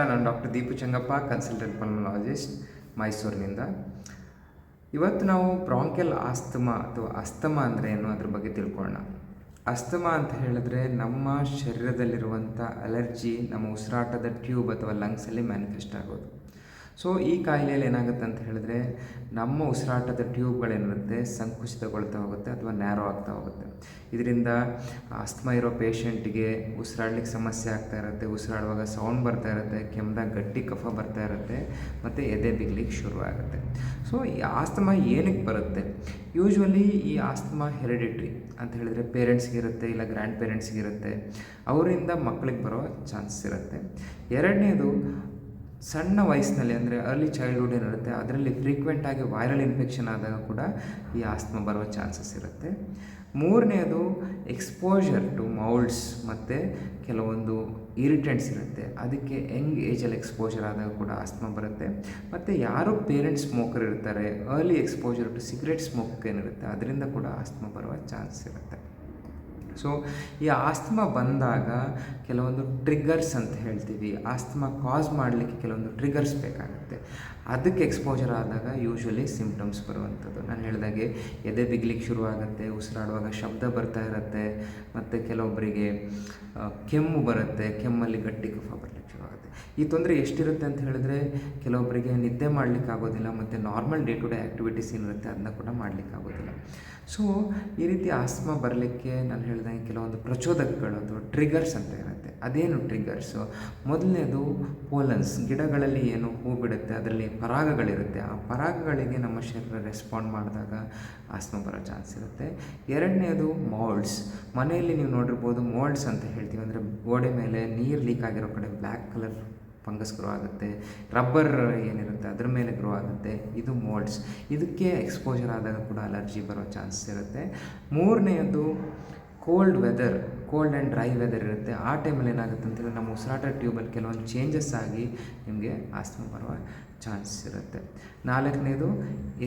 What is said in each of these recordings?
ನಾನು doctor Deepu Changappa consultant pulmonologist ಮೈಸೂರಿನಿಂದ. ಇವತ್ತು ನಾವು ಬ್ರಾಂಕೆಲ್ ಆಸ್ತಮಾ ಅಥವಾ ಅಸ್ತಮ ಅಂದರೆ ಏನು ಅದ್ರ ಬಗ್ಗೆ ತಿಳ್ಕೊಳ್ಳೋಣ. ಅಸ್ತಮ ಅಂತ ಹೇಳಿದ್ರೆ ನಮ್ಮ ಶರೀರದಲ್ಲಿರುವಂಥ ಅಲರ್ಜಿ ನಮ್ಮ ಉಸಿರಾಟದ ಟ್ಯೂಬ್ ಅಥವಾ ಲಂಗ್ಸಲ್ಲಿ ಮ್ಯಾನಿಫೆಸ್ಟ್ ಆಗೋದು. ಸೊ ಈ ಕಾಯಿಲೆಯಲ್ಲಿ ಏನಾಗುತ್ತೆ ಅಂತ ಹೇಳಿದ್ರೆ, ನಮ್ಮ ಉಸಿರಾಟದ ಟ್ಯೂಬ್ಗಳೇನಿರುತ್ತೆ, ಸಂಕುಚಿತಗೊಳ್ತಾ ಹೋಗುತ್ತೆ ಅಥವಾ ನ್ಯಾರೋ ಆಗ್ತಾ ಹೋಗುತ್ತೆ. ಇದರಿಂದ ಆಸ್ತಮಾ ಇರೋ ಪೇಷಂಟ್ಗೆ ಉಸಿರಾಡ್ಲಿಕ್ಕೆ ಸಮಸ್ಯೆ ಆಗ್ತಾ ಇರುತ್ತೆ, ಉಸಿರಾಡುವಾಗ ಸೌಂಡ್ ಬರ್ತಾ ಇರುತ್ತೆ ಕೆಮ್ಮದಾಗ ಗಟ್ಟಿ ಕಫ ಬರ್ತಾ ಇರುತ್ತೆ, ಮತ್ತು ಎದೆ ಬಿಗ್ಲಿಕ್ಕೆ ಶುರು ಆಗುತ್ತೆ. ಸೊ ಈ ಆಸ್ತಮಾ ಏನಕ್ಕೆ ಬರುತ್ತೆ? ಯೂಶ್ವಲಿ ಈ ಆಸ್ತಮಾ ಹೆರಿಡಿಟ್ರಿ ಅಂತ ಹೇಳಿದ್ರೆ ಪೇರೆಂಟ್ಸ್ಗೆ ಇರುತ್ತೆ, ಇಲ್ಲ ಗ್ರ್ಯಾಂಡ್ ಪೇರೆಂಟ್ಸ್ಗೆ ಇರುತ್ತೆ, ಅವರಿಂದ ಮಕ್ಕಳಿಗೆ ಬರೋ ಚಾನ್ಸಸ್ ಇರುತ್ತೆ. ಎರಡನೇದು ಸಣ್ಣ ವಯಸ್ಸಿನಲ್ಲಿ, ಅಂದರೆ ಅರ್ಲಿ ಚೈಲ್ಡ್ಹುಡ್ ಏನಿರುತ್ತೆ, ಅದರಲ್ಲಿ ಫ್ರೀಕ್ವೆಂಟಾಗಿ ವೈರಲ್ ಇನ್ಫೆಕ್ಷನ್ ಆದಾಗ ಕೂಡ ಈ ಆಸ್ತಮಾ ಬರುವ ಚಾನ್ಸಸ್ ಇರುತ್ತೆ. ಮೂರನೇದು ಎಕ್ಸ್ಪೋಜರ್ ಟು ಮೌಲ್ಡ್ಸ್ ಮತ್ತು ಕೆಲವೊಂದು ಇರಿಟೆಂಟ್ಸ್ ಇರುತ್ತೆ. ಅದಕ್ಕೆ ಯಂಗ್ ಏಜಲ್ಲಿ ಎಕ್ಸ್ಪೋಜರ್ ಆದಾಗ ಕೂಡ ಆಸ್ತಮಾ ಬರುತ್ತೆ. ಮತ್ತು ಯಾರು ಪೇರೆಂಟ್ಸ್ ಸ್ಮೋಕರ್ ಇರ್ತಾರೆ early exposure to cigarette smoke ಏನಿರುತ್ತೆ, ಅದರಿಂದ ಕೂಡ ಆಸ್ತಮಾ ಬರುವ ಚಾನ್ಸ್ ಇರುತ್ತೆ. ಸೊ ಈ ಆಸ್ತಮಾ ಬಂದಾಗ ಕೆಲವೊಂದು ಟ್ರಿಗ್ಗರ್ಸ್ ಅಂತ ಹೇಳ್ತೀವಿ. ಆಸ್ತಮಾ ಕಾಸ್ ಮಾಡಲಿಕ್ಕೆ ಕೆಲವೊಂದು ಟ್ರಿಗರ್ಸ್ ಬೇಕಾಗುತ್ತೆ. ಅದಕ್ಕೆ ಎಕ್ಸ್ಪೋಜರ್ ಆದಾಗ ಯೂಶ್ವಲಿ ಸಿಂಪ್ಟಮ್ಸ್ ಬರುವಂಥದ್ದು. ನಾನು ಹೇಳಿದಾಗೆ ಎದೆ ಬಿಗ್ಲಿಕ್ಕೆ ಶುರುವಾಗುತ್ತೆ, ಉಸಿರಾಡುವಾಗ ಶಬ್ದ ಬರ್ತಾ ಇರುತ್ತೆ, ಮತ್ತು ಕೆಲವೊಬ್ಬರಿಗೆ ಕೆಮ್ಮು ಬರುತ್ತೆ, ಕೆಮ್ಮಲ್ಲಿ ಗಟ್ಟಿ ಕಫ ಬರಲಿಕ್ಕೆ ಶುರುವಾಗುತ್ತೆ. ಈ ತೊಂದರೆ ಎಷ್ಟಿರುತ್ತೆ ಅಂತ ಹೇಳಿದ್ರೆ ಕೆಲವೊಬ್ಬರಿಗೆ ನಿದ್ದೆ ಮಾಡಲಿಕ್ಕೆ ಆಗೋದಿಲ್ಲ ಮತ್ತು normal day to day activities ಏನಿರುತ್ತೆ ಅದನ್ನ ಕೂಡ ಮಾಡಲಿಕ್ಕೆ ಆಗೋದಿಲ್ಲ ಸೊ ಈ ರೀತಿ ಆಸ್ತಮಾ ಬರಲಿಕ್ಕೆ ನಾನು ಹೇಳಿದಂಗೆ ಕೆಲವೊಂದು ಪ್ರಚೋದಕಗಳು ಅಥವಾ ಟ್ರಿಗರ್ಸ್ ಅಂತ ಇರುತ್ತೆ. ಅದೇನು ಟ್ರಿಗರ್ಸು ಮೊದಲನೇದು ಪೋಲನ್ಸ್ ಗಿಡಗಳಲ್ಲಿ ಏನು ಹೂ ಬಿಡುತ್ತೆ, ಅದರಲ್ಲಿ ಪರಾಗಗಳಿರುತ್ತೆ. ಆ ಪರಾಗಗಳಿಗೆ ನಮ್ಮ ಶರೀರ ರೆಸ್ಪಾಂಡ್ ಮಾಡಿದಾಗ ಆಸ್ತಮಾ ಬರೋ ಚಾನ್ಸ್ ಇರುತ್ತೆ. ಎರಡನೇದು ಮೋಲ್ಡ್ಸ್ ಮನೆಯಲ್ಲಿ ನೀವು ನೋಡಿರ್ಬೋದು ಮೋಲ್ಡ್ಸ್ ಅಂತ ಹೇಳ್ತೀವಿ. ಅಂದರೆ ಗೋಡೆ ಮೇಲೆ ನೀರು ಲೀಕ್ ಆಗಿರೋ ಕಡೆ ಬ್ಲ್ಯಾಕ್ ಕಲರ್ ಫಂಗಸ್ ಗ್ರೋ ಆಗುತ್ತೆ. ರಬ್ಬರ್ ಏನಿರುತ್ತೆ ಅದ್ರ ಮೇಲೆ ಗ್ರೋ ಆಗುತ್ತೆ. ಇದು ಮೋಲ್ಡ್ಸ್ ಇದಕ್ಕೆ ಎಕ್ಸ್ಪೋಜರ್ ಆದಾಗ ಕೂಡ ಅಲರ್ಜಿ ಬರೋ ಚಾನ್ಸಸ್ ಇರುತ್ತೆ. ಮೂರನೆಯದು cold weather cold and dry weather ಇರುತ್ತೆ. ಆ ಟೈಮಲ್ಲಿ ಏನಾಗುತ್ತೆ ಅಂತಂದರೆ ನಮ್ಮ ಉಸಿರಾಟ ಟ್ಯೂಬಲ್ಲಿ ಕೆಲವೊಂದು ಚೇಂಜಸ್ ಆಗಿ ನಿಮಗೆ ಆಸ್ತಿ ಬರುವ ಚಾನ್ಸಸ್ ಇರುತ್ತೆ. ನಾಲ್ಕನೇದು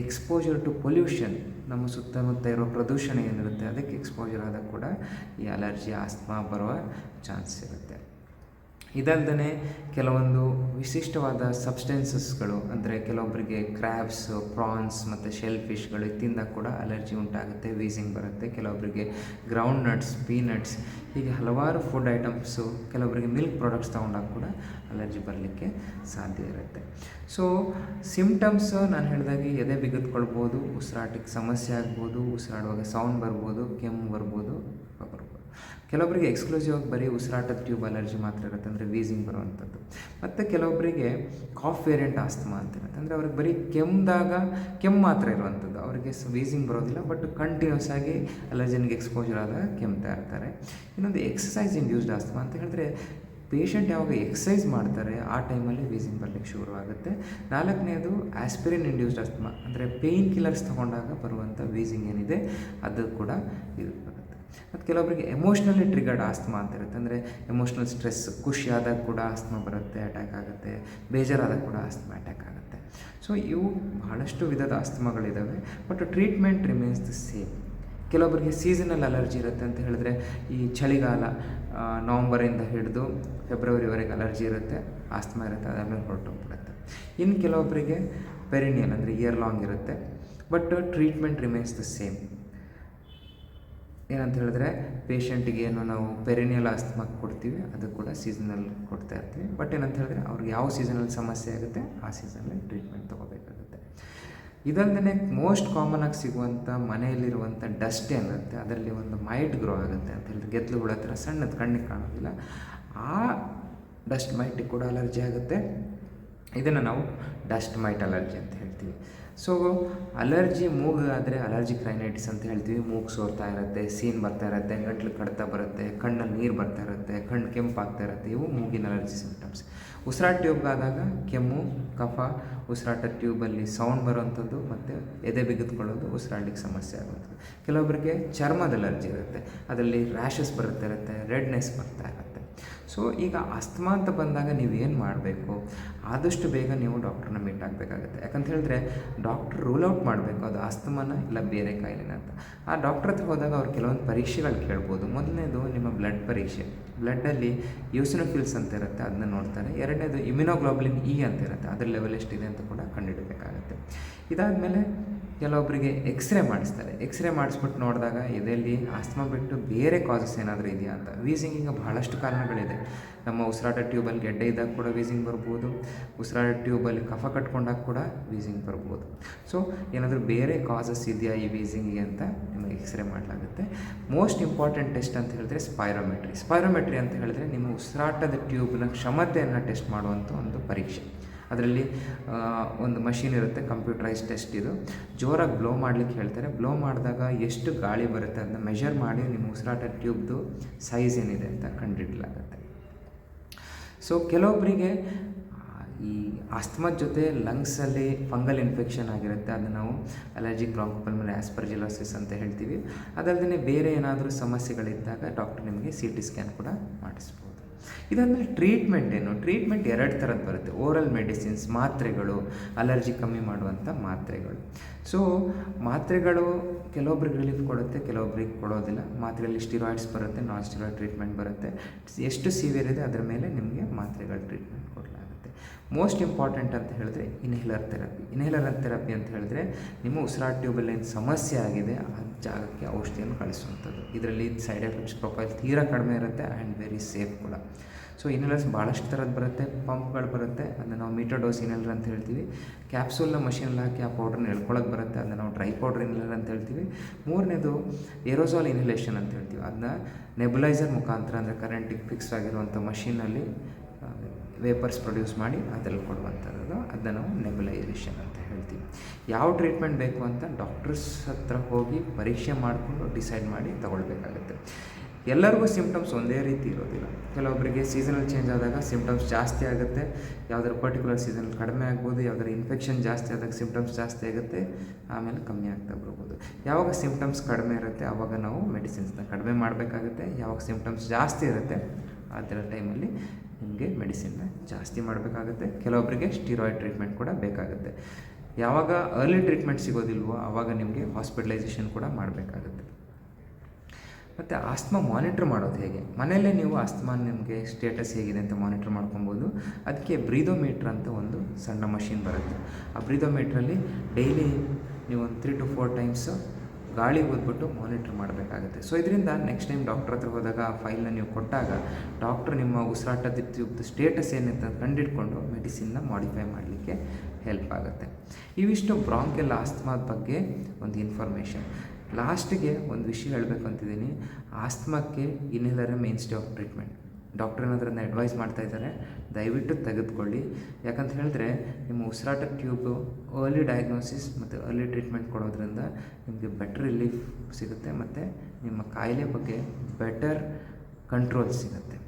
ಎಕ್ಸ್ಪೋಜರ್ ಟು ಪೊಲ್ಯೂಷನ್ ನಮ್ಮ ಸುತ್ತಮುತ್ತ ಇರೋ ಪ್ರದೂಷಣ ಏನಿರುತ್ತೆ ಅದಕ್ಕೆ ಎಕ್ಸ್ಪೋಜರ್ ಆದಾಗ ಕೂಡ ಈ ಅಲರ್ಜಿ ಆಸ್ತಮ ಬರುವ ಚಾನ್ಸ್ ಇರುತ್ತೆ. ಇದಲ್ಲದೆ ಕೆಲವೊಂದು ವಿಶಿಷ್ಟವಾದ ಸಬ್ಸ್ಟೆನ್ಸಸ್ಗಳು ಅಂದರೆ ಕೆಲವೊಬ್ಬರಿಗೆ ಕ್ರ್ಯಾಬ್ಸ್ ಪ್ರಾನ್ಸ್ ಮತ್ತು ಶೆಲ್ ಫಿಶ್ಗಳು ತಿಂದಾಗ ಕೂಡ ಅಲರ್ಜಿ ಉಂಟಾಗುತ್ತೆ ವೀಸಿಂಗ್ ಬರುತ್ತೆ ಕೆಲವೊಬ್ಬರಿಗೆ ಗ್ರೌಂಡ್ ನಟ್ಸ್ ಪೀನಟ್ಸ್ ಹೀಗೆ ಹಲವಾರು ಫುಡ್ ಐಟಮ್ಸು ಕೆಲವೊಬ್ಬರಿಗೆ ಮಿಲ್ಕ್ ಪ್ರಾಡಕ್ಟ್ಸ್ ತೊಗೊಂಡಾಗ ಕೂಡ ಅಲರ್ಜಿ ಬರಲಿಕ್ಕೆ ಸಾಧ್ಯ ಇರುತ್ತೆ. ಸೊ ಸಿಮ್ಟಮ್ಸ್ ನಾನು ಹೇಳಿದಾಗೆ ಎದೆ ಬಿಗಿದ್ಕೊಳ್ಬೋದು, ಉಸಿರಾಟಕ್ಕೆ ಸಮಸ್ಯೆ ಆಗ್ಬೋದು, ಉಸಿರಾಡುವಾಗ ಸೌಂಡ್ ಬರ್ಬೋದು, ಕೆಮ್ಮು ಬರ್ಬೋದು ಬರ್ಬೋದು. ಕೆಲವೊಬ್ಬರಿಗೆ ಎಕ್ಸ್ಕ್ಲೂಸಿವ್ ಆಗಿ ಬರೀ ಉಸಿರಾಟದ ಟ್ಯೂಬ್ ಅಲರ್ಜಿ ಮಾತ್ರ ಇರುತ್ತೆ, ಅಂದರೆ ವೀಸಿಂಗ್ ಬರುವಂಥದ್ದು. ಮತ್ತು ಕೆಲವೊಬ್ಬರಿಗೆ ಕಾಫ್ ವೇರಿಯಂಟ್ ಆಸ್ತಮಾ ಅಂತ ಇರುತ್ತೆ, ಅಂದರೆ ಅವ್ರಿಗೆ ಬರೀ ಕೆಮ್ಮಿದಾಗ ಕೆಮ್ಮು ಮಾತ್ರ ಇರುವಂಥದ್ದು. ಅವರಿಗೆ ವೀಸಿಂಗ್ ಬರೋದಿಲ್ಲ ಬಟ್ ಕಂಟಿನ್ಯೂಸ್ ಆಗಿ ಅಲರ್ಜನ್ಗೆ ಎಕ್ಸ್ಪೋಜರ್ ಆದಾಗ ಕೆಮ್ತಾ ಇರ್ತಾರೆ ಇನ್ನೊಂದು ಎಕ್ಸಸೈಸ್ ಇಂಡ್ಯೂಸ್ಡ್ ಆಸ್ತಮಾ ಅಂತ ಹೇಳಿದ್ರೆ ಪೇಷಂಟ್ ಯಾವಾಗ ಎಕ್ಸಸೈಸ್ ಮಾಡ್ತಾರೆ, ಆ ಟೈಮಲ್ಲಿ ವೀಸಿಂಗ್ ಬರಲಿಕ್ಕೆ ಶುರುವಾಗುತ್ತೆ. ನಾಲ್ಕನೇದು ಆಸ್ಪಿರಿನ್ ಇಂಡ್ಯೂಸ್ಡ್ ಆಸ್ತಮಾ ಅಂದರೆ ಪೇಯ್ನ್ ಕಿಲ್ಲರ್ಸ್ ತೊಗೊಂಡಾಗ ಬರುವಂಥ ವೀಸಿಂಗ್ ಏನಿದೆ, ಅದು ಕೂಡ ಇದು ಮತ್ತು ಕೆಲವೊಬ್ಬರಿಗೆ ಎಮೋಷ್ನಲಿ ಟ್ರಿಗರ್ಡ್ ಆಸ್ತಮಾ ಅಂತ ಇರುತ್ತೆ ಅಂದರೆ ಎಮೋಷ್ನಲ್ ಸ್ಟ್ರೆಸ್ ಖುಷಿಯಾದಾಗ ಕೂಡ ಆಸ್ತಮಾ ಬರುತ್ತೆ ಅಟ್ಯಾಕ್ ಆಗುತ್ತೆ. ಬೇಜಾರಾದಾಗ ಕೂಡ ಆಸ್ತಮಾ ಅಟ್ಯಾಕ್ ಆಗುತ್ತೆ. ಸೊ ಇವು ಬಹಳಷ್ಟು ವಿಧದ ಆಸ್ತಮಾಗಳಿದ್ದಾವೆ but treatment remains the same ಕೆಲವೊಬ್ಬರಿಗೆ ಸೀಸನಲ್ ಅಲರ್ಜಿ ಇರುತ್ತೆ ಅಂತ ಹೇಳಿದ್ರೆ, ಈ ಚಳಿಗಾಲ ನವಂಬರಿಂದ ಹಿಡಿದು ಫೆಬ್ರವರಿವರೆಗೆ ಅಲರ್ಜಿ ಇರುತ್ತೆ, ಆಸ್ತಮ ಇರುತ್ತೆ ಅದಾದಮೇಲೆ ಹೊರಟೋಗ್ಬಿಡುತ್ತೆ. ಇನ್ನು ಕೆಲವೊಬ್ಬರಿಗೆ ಪೆರಿನಿಯಲ್ ಅಂದರೆ ಇಯರ್ ಲಾಂಗ್ ಇರುತ್ತೆ. But treatment remains the same ಏನಂತ ಹೇಳಿದ್ರೆ ಪೇಷಂಟಿಗೆ ಏನು ನಾವು ಪೆರಿನಿಯಲ್ ಆಸ್ತಮಕ್ಕೆ ಕೊಡ್ತೀವಿ, ಅದು ಕೂಡ ಸೀಸನಲ್ ಕೊಡ್ತಾ ಇರ್ತೀವಿ. ಬಟ್ ಏನಂತ ಹೇಳಿದ್ರೆ ಅವ್ರಿಗೆ ಯಾವ ಸೀಸನಲ್ ಸಮಸ್ಯೆ ಆಗುತ್ತೆ, ಆ ಸೀಸನಲ್ಲಿ ಟ್ರೀಟ್ಮೆಂಟ್ ತೊಗೋಬೇಕಾಗುತ್ತೆ. ಇದಲ್ಲದೆ ಮೋಸ್ಟ್ ಕಾಮನ್ ಆಗಿ ಸಿಗುವಂಥ ಮನೆಯಲ್ಲಿರುವಂಥ ಡಸ್ಟ್ ಏನಿರುತ್ತೆ, ಅದರಲ್ಲಿ ಒಂದು ಮೈಟ್ ಗ್ರೋ ಆಗುತ್ತೆ ಅಂತ ಹೇಳಿದ್ರೆ ಗೆದ್ಲುಗಳ ಹತ್ರ ಸಣ್ಣದು ಕಣ್ಣಿಗೆ ಕಾಣೋದಿಲ್ಲ. ಆ ಡಸ್ಟ್ ಮೈಟಿಗೆ ಕೂಡ ಅಲರ್ಜಿ ಆಗುತ್ತೆ. ಇದನ್ನು ನಾವು ಡಸ್ಟ್ ಮೈಟ್ ಅಲರ್ಜಿ ಅಂತ ಹೇಳ್ತೀವಿ. ಸೊ ಅಲರ್ಜಿ ಮೂಗು ಆದರೆ ಅಲರ್ಜಿ ರೈನೈಟಿಸ್ ಅಂತ ಹೇಳ್ತೀವಿ. ಮೂಗು ಸೋರ್ತಾ ಇರುತ್ತೆ, ಸೀನ್ ಬರ್ತಾ ಇರುತ್ತೆ, ಗಂಟ್ಲು ಕಡ್ತಾ ಬರುತ್ತೆ, ಕಣ್ಣಲ್ಲಿ ನೀರು ಬರ್ತಾ ಇರುತ್ತೆ, ಕಣ್ಣು ಕೆಂಪಾಗ್ತಾ ಇರುತ್ತೆ. ಇವು ಮೂಗಿನ ಅಲರ್ಜಿ ಸಿಂಪ್ಟಮ್ಸ್ ಉಸಿರಾಟ ಟ್ಯೂಬ್ಗಾದಾಗ ಕೆಮ್ಮು, ಕಫ, ಉಸಿರಾಟ ಟ್ಯೂಬಲ್ಲಿ ಸೌಂಡ್ ಬರುವಂಥದ್ದು ಮತ್ತು ಎದೆ ಬಿಗಿದುಕೊಳ್ಳೋದು, ಉಸಿರಾಡಲಿಕ್ಕೆ ಸಮಸ್ಯೆ ಆಗುವಂಥದ್ದು. ಕೆಲವೊಬ್ಬರಿಗೆ ಚರ್ಮದ ಅಲರ್ಜಿ ಇರುತ್ತೆ. ಅದರಲ್ಲಿ ರ್ಯಾಷಸ್ ಬರುತ್ತಿರುತ್ತೆ ರೆಡ್ನೆಸ್ ಬರ್ತಾ ಸೊ ಈಗ ಅಸ್ತಮಾ ಅಂತ ಬಂದಾಗ ನೀವು ಏನು ಮಾಡಬೇಕು? ಆದಷ್ಟು ಬೇಗ ನೀವು ಡಾಕ್ಟ್ರನ್ನ ಮೀಟ್ ಆಗಬೇಕಾಗುತ್ತೆ. ಯಾಕಂತ ಹೇಳಿದ್ರೆ ಡಾಕ್ಟ್ರ್ ರೂಲ್ ಔಟ್ ಮಾಡಬೇಕು. ಅದು ಅಸ್ತಮಾನ ಇಲ್ಲ ಬೇರೆ ಕಾಯಿಲೆನ ಅಂತ. ಆ ಡಾಕ್ಟ್ರ್ ಹತ್ರ ಹೋದಾಗ ಅವ್ರು ಕೆಲವೊಂದು ಪರೀಕ್ಷೆಗಳು ಕೇಳ್ಬೋದು. ಮೊದಲನೇದು ನಿಮ್ಮ ಬ್ಲಡ್ ಪರೀಕ್ಷೆ. ಬ್ಲಡ್ಡಲ್ಲಿ ಯೂಸಿನೋಫಿಲ್ಸ್ ಅಂತ ಇರುತ್ತೆ. ಅದನ್ನ ನೋಡ್ತಾರೆ. ಎರಡನೇದು ಇಮ್ಯುನೋಗ್ಲೋಬ್ಲಿನ್ ಇ ಅಂತ ಇರುತ್ತೆ. ಅದ್ರ ಲೆವೆಲ್ ಎಷ್ಟಿದೆ ಅಂತ ಕೂಡ ಕಂಡುಹಿಡಬೇಕಾಗುತ್ತೆ. ಇದಾದಮೇಲೆ ಕೆಲವೊಬ್ಬರಿಗೆ ಎಕ್ಸ್ರೇ ಮಾಡಿಸ್ತಾರೆ. ಎಕ್ಸ್ರೇ ಮಾಡಿಸ್ಬಿಟ್ಟು ನೋಡಿದಾಗ ಎದೆಯಲ್ಲಿ ಆಸ್ತಮಾ ಬಿಟ್ಟು ಬೇರೆ ಕಾಸಸ್ ಏನಾದರೂ ಇದೆಯಾ ಅಂತ. ವೀಸಿಂಗಿಗೆ ಬಹಳಷ್ಟು ಕಾರಣಗಳಿದೆ. ನಮ್ಮ ಉಸಿರಾಟ ಟ್ಯೂಬಲ್ಲಿ ಗೆಡ್ಡೆ ಇದ್ದಾಗ ಕೂಡ ವೀಸಿಂಗ್ ಬರ್ಬೋದು. ಉಸಿರಾಟ ಟ್ಯೂಬಲ್ಲಿ ಕಫ ಕಟ್ಕೊಂಡಾಗ ಕೂಡ ವೀಸಿಂಗ್ ಬರ್ಬೋದು. ಸೊ ಏನಾದರೂ ಬೇರೆ ಕಾಸಸ್ ಇದೆಯಾ ಈ ವೀಸಿಂಗಿಗೆ ಅಂತ ನಿಮಗೆ ಎಕ್ಸ್ರೇ ಮಾಡಲಾಗುತ್ತೆ. ಮೋಸ್ಟ್ ಇಂಪಾರ್ಟೆಂಟ್ ಟೆಸ್ಟ್ ಅಂತ ಹೇಳಿದ್ರೆ ಸ್ಪೈರೋಮೆಟ್ರಿ ಸ್ಪೈರೋಮೆಟ್ರಿ ಅಂತ ಹೇಳಿದ್ರೆ ನಿಮ್ಮ ಉಸಿರಾಟದ ಟ್ಯೂಬ್ನ ಕ್ಷಮತೆಯನ್ನು ಟೆಸ್ಟ್ ಮಾಡುವಂಥ ಒಂದು ಪರೀಕ್ಷೆ. ಅದರಲ್ಲಿ ಒಂದು ಮಷಿನ್ ಇರುತ್ತೆ ಕಂಪ್ಯೂಟರೈಸ್ ಟೆಸ್ಟ್ ಇದು. ಜೋರಾಗಿ ಬ್ಲೋ ಮಾಡಲಿಕ್ಕೆ ಹೇಳ್ತಾರೆ. ಬ್ಲೋ ಮಾಡಿದಾಗ ಎಷ್ಟು ಗಾಳಿ ಬರುತ್ತೆ ಅದನ್ನ ಮೆಷರ್ ಮಾಡಿ ನಿಮ್ಮ ಉಸಿರಾಟ ಟ್ಯೂಬ್ದು ಸೈಜ್ ಏನಿದೆ ಅಂತ ಕಂಡುಹಿಡಲಾಗುತ್ತೆ. ಸೊ ಕೆಲವೊಬ್ಬರಿಗೆ ಈ ಆಸ್ತಮದ ಜೊತೆ ಲಂಗ್ಸಲ್ಲಿ ಫಂಗಲ್ ಇನ್ಫೆಕ್ಷನ್ ಆಗಿರುತ್ತೆ. ಅದನ್ನು ನಾವು ಅಲರ್ಜಿಕ್ ಬ್ರಾಂಕೋಪಲ್ಮರಿ ಆಸ್ಪರ್ಜಿಲೋಸಿಸ್ ಅಂತ ಹೇಳ್ತೀವಿ. ಅದಲ್ಲದೆ ಬೇರೆ ಏನಾದರೂ ಸಮಸ್ಯೆಗಳಿದ್ದಾಗ ಡಾಕ್ಟರ್ ನಿಮಗೆ ಸಿ ಟಿ ಸ್ಕ್ಯಾನ್ ಕೂಡ ಮಾಡಿಸ್ಬೋದು. ಇದಾದಮೇಲೆ ಟ್ರೀಟ್ಮೆಂಟ್ ಏನು? ಟ್ರೀಟ್ಮೆಂಟ್ ಎರಡು ಥರದ್ದು ಬರುತ್ತೆ. ಓರಲ್ ಮೆಡಿಸಿನ್ಸ್ ಮಾತ್ರೆಗಳು ಅಲರ್ಜಿ ಕಮ್ಮಿ ಮಾಡುವಂಥ ಮಾತ್ರೆಗಳು. ಸೊ ಮಾತ್ರೆಗಳು ಕೆಲವೊಬ್ರಿಗೆ ರಿಲೀಫ್ ಕೊಡುತ್ತೆ, ಕೆಲವೊಬ್ರಿಗೆ ಕೊಡೋದಿಲ್ಲ. ಮಾತ್ರೆಯಲ್ಲಿ ಸ್ಟಿರಾಯ್ಡ್ಸ್ ಬರುತ್ತೆ ನಾನ್ ಸ್ಟಿರಾಯ್ಡ್ ಟ್ರೀಟ್ಮೆಂಟ್ ಬರುತ್ತೆ. ಎಷ್ಟು ಸಿವಿಯರ್ ಇದೆ, ಅದರ ಮೇಲೆ ನಿಮಗೆ ಮಾತ್ರೆಗಳ ಟ್ರೀಟ್ಮೆಂಟ್ ಕೊಡಲಾಗುತ್ತೆ. ಮೋಸ್ಟ್ ಇಂಪಾರ್ಟೆಂಟ್ ಅಂತ ಹೇಳಿದ್ರೆ ಇನ್ಹೇಲರ್ ಥೆರಪಿ ಇನ್ಹೇಲರ್ ಥೆರಪಿ ಅಂತ ಹೇಳಿದ್ರೆ ನಿಮ್ಮ ಉಸಿರಾಟ ಟ್ಯೂಬಲ್ಲಿ ಏನು ಸಮಸ್ಯೆ ಆಗಿದೆ, ಆ ಜಾಗಕ್ಕೆ ಔಷಧಿಯನ್ನು ಕಳಿಸುವಂಥದ್ದು. ಇದರಲ್ಲಿ ಸೈಡ್ ಎಫೆಕ್ಟ್ಸ್ ಪ್ರೊಫೈಲ್ ತೀರಾ ಕಡಿಮೆ ಇರುತ್ತೆ ಆ್ಯಂಡ್ ವೆರಿ ಸೇಫ್ ಕೂಡ. ಸೊ ಇನ್ಹೇಲರ್ಸ್ ಭಾಳಷ್ಟು ಥರದ್ದು ಬರುತ್ತೆ ಪಂಪ್ಗಳು ಬರುತ್ತೆ, ಅದನ್ನು ನಾವು ಮೀಟರ್ ಡೋಸ್ ಇನ್ಹೇಲರ್ ಅಂತ ಹೇಳ್ತೀವಿ. ಕ್ಯಾಪ್ಸೂಲ್ನ ಮಷೀನಲ್ಲಿ ಹಾಕಿ ಆ ಪೌಡ್ರನ್ನ ಎಳ್ಕೊಳ್ಳೋಕೆ ಬರುತ್ತೆ, ಅದನ್ನು ನಾವು ಡ್ರೈ ಪೌಡ್ರ್ ಇನ್ಹೇಲರ್ ಅಂತ ಹೇಳ್ತೀವಿ. ಮೂರನೇದು ಏರೋಸಾಲ್ ಇನ್ಹಲೇಷನ್ ಅಂತ ಹೇಳ್ತೀವಿ. ಅದನ್ನ ನೆಬುಲೈಸರ್ ಮುಖಾಂತರ, ಅಂದರೆ ಕರೆಂಟಿಗೆ ಫಿಕ್ಸ್ ಆಗಿರುವಂಥ ಮಷೀನಲ್ಲಿ ವೇಪರ್ಸ್ ಪ್ರೊಡ್ಯೂಸ್ ಮಾಡಿ ಅದರಲ್ಲಿ ಕೊಡುವಂಥದ್ದು ಅದನ್ನು ನಾವು ನೆಬುಲೈಸೇಷನ್ ಅಂತ ಹೇಳ್ತೀವಿ. ಯಾವ ಟ್ರೀಟ್ಮೆಂಟ್ ಬೇಕು ಅಂತ ಡಾಕ್ಟರ್ಸ್ ಹತ್ರ ಹೋಗಿ ಪರೀಕ್ಷೆ ಮಾಡಿಕೊಂಡು ಡಿಸೈಡ್ ಮಾಡಿ ತಗೊಳ್ಬೇಕಾಗುತ್ತೆ. ಎಲ್ಲರಿಗೂ ಸಿಂಪ್ಟಮ್ಸ್ ಒಂದೇ ರೀತಿ ಇರೋದಿಲ್ಲ. ಕೆಲವೊಬ್ಬರಿಗೆ ಸೀಸನಲ್ ಚೇಂಜ್ ಆದಾಗ ಸಿಂಪ್ಟಮ್ಸ್ ಜಾಸ್ತಿ ಆಗುತ್ತೆ. ಯಾವುದಾದ್ರು ಪರ್ಟಿಕ್ಯುಲರ್ ಸೀಸನಲ್ಲಿ ಕಡಿಮೆ ಆಗ್ಬೋದು, ಯಾವುದಾದ್ರು ಇನ್ಫೆಕ್ಷನ್ ಜಾಸ್ತಿ ಆದಾಗ ಸಿಂಪ್ಟಮ್ಸ್ ಜಾಸ್ತಿ ಆಗುತ್ತೆ, ಆಮೇಲೆ ಕಮ್ಮಿ ಆಗ್ತಾ ಬರ್ಬೋದು. ಯಾವಾಗ ಸಿಂಪ್ಟಮ್ಸ್ ಕಡಿಮೆ ಇರುತ್ತೆ ಆವಾಗ ನಾವು ಮೆಡಿಸಿನ್ಸ್ನ ಕಡಿಮೆ ಮಾಡಬೇಕಾಗುತ್ತೆ. ಯಾವಾಗ ಸಿಂಪ್ಟಮ್ಸ್ ಜಾಸ್ತಿ ಇರುತ್ತೆ, ಅದರ ಟೈಮಲ್ಲಿ ನಿಮಗೆ ಮೆಡಿಸಿನ್ನ ಜಾಸ್ತಿ ಮಾಡಬೇಕಾಗುತ್ತೆ. ಕೆಲವೊಬ್ಬರಿಗೆ ಸ್ಟಿರಾಯ್ಡ್ ಟ್ರೀಟ್ಮೆಂಟ್ ಕೂಡ ಬೇಕಾಗುತ್ತೆ. ಯಾವಾಗ ಅರ್ಲಿ ಟ್ರೀಟ್ಮೆಂಟ್ ಸಿಗೋದಿಲ್ವೋ ಆವಾಗ ನಿಮಗೆ ಹಾಸ್ಪಿಟಲೈಸೇಷನ್ ಕೂಡ ಮಾಡಬೇಕಾಗುತ್ತೆ. ಮತ್ತು ಆಸ್ತಮಾ ಮಾನಿಟ್ರ್ ಮಾಡೋದು ಹೇಗೆ? ಮನೆಯಲ್ಲೇ ನೀವು ಆಸ್ತಮಾ ನಿಮಗೆ ಸ್ಟೇಟಸ್ ಹೇಗಿದೆ ಅಂತ ಮಾನಿಟ್ರ್ ಮಾಡ್ಕೊಬೋದು. ಅದಕ್ಕೆ ಬ್ರೀದೋಮೀಟ್ರ್ ಅಂತ ಒಂದು ಸಣ್ಣ ಮಷಿನ್ ಬರುತ್ತೆ. ಆ ಬ್ರೀದೋಮೀಟ್ರಲ್ಲಿ ಡೈಲಿ ನೀವು ಒಂದು ತ್ರೀ ಟು ಫೋರ್ ಟೈಮ್ಸು ಗಾಳಿ ಓದ್ಬಿಟ್ಟು ಮಾನಿಟ್ರ್ ಮಾಡಬೇಕಾಗುತ್ತೆ. ಸೊ ಇದರಿಂದ ನೆಕ್ಸ್ಟ್ ಟೈಮ್ ಡಾಕ್ಟ್ರ್ ಹತ್ರ ಹೋದಾಗ ಆ ಫೈಲ್ನ ನೀವು ಕೊಟ್ಟಾಗ ಡಾಕ್ಟ್ರ್ ನಿಮ್ಮ ಉಸಿರಾಟದ ಟ್ಯೂಬ್ದು ಸ್ಟೇಟಸ್ ಏನಿದೆ ಕಂಡಿಟ್ಕೊಂಡು ಮೆಡಿಸಿನ್ನ ಮಾಡಿಫೈ ಮಾಡಲಿಕ್ಕೆ ಹೆಲ್ಪ್ ಆಗುತ್ತೆ. ಇವಿಷ್ಟು ಬ್ರಾಂಕೆಲ್ ಆಸ್ತಮಾದ ಬಗ್ಗೆ ಒಂದು ಇನ್ಫಾರ್ಮೇಷನ್ ಲಾಸ್ಟಿಗೆ ಒಂದು ವಿಷಯ ಹೇಳಬೇಕು ಅಂತಿದ್ದೀನಿ ಆಸ್ತಮಕ್ಕೆ ಇನ್ನೆಲ್ಲರ mainstay of treatment doctor ಏನಾದ್ರನ್ನ ಅಡ್ವೈಸ್ ಮಾಡ್ತಾ ಇದ್ದಾರೆ ದಯವಿಟ್ಟು ತೆಗೆದುಕೊಳ್ಳಿ. ಯಾಕಂತ ಹೇಳಿದ್ರೆ, ನಿಮ್ಮ ಉಸಿರಾಟ ಟ್ಯೂಬು ಅರ್ಲಿ ಡಯಾಗ್ನೋಸಿಸ್ ಮತ್ತು ಅರ್ಲಿ ಟ್ರೀಟ್ಮೆಂಟ್ ಕೊಡೋದ್ರಿಂದ ನಿಮಗೆ ಬೆಟರ್ ರಿಲೀಫ್ ಸಿಗುತ್ತೆ ಮತ್ತು ನಿಮ್ಮ ಕಾಯಿಲೆ ಬಗ್ಗೆ ಬೆಟರ್ ಕಂಟ್ರೋಲ್ ಸಿಗುತ್ತೆ.